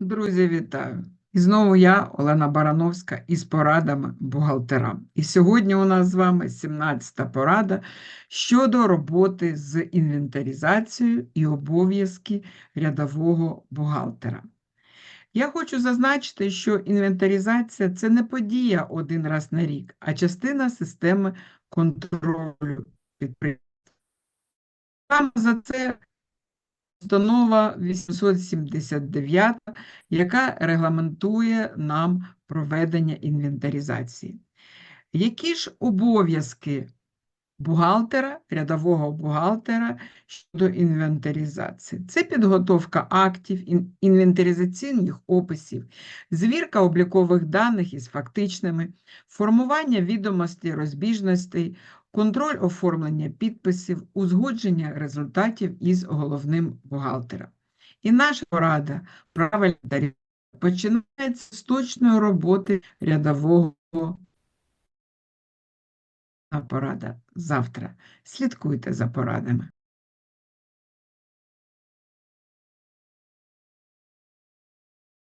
Друзі, вітаю! І знову я, Олена Барановська, із порадами бухгалтерам. І сьогодні у нас з вами 17-та порада щодо роботи з інвентаризацією і обов'язки рядового бухгалтера. Я хочу зазначити, що інвентаризація це не подія один раз на рік, а частина системи контролю підприємства. Саме за це Постанова 879, яка регламентує нам проведення інвентаризації. Які ж обов'язки бухгалтера, рядового бухгалтера щодо інвентаризації? Це підготовка актів, інвентаризаційних описів, звірка облікових даних із фактичними, формування відомостей розбіжностей, контроль оформлення підписів, узгодження результатів із головним бухгалтером. І наша порада правильно починається з точної роботи рядового порада завтра. Слідкуйте за порадами.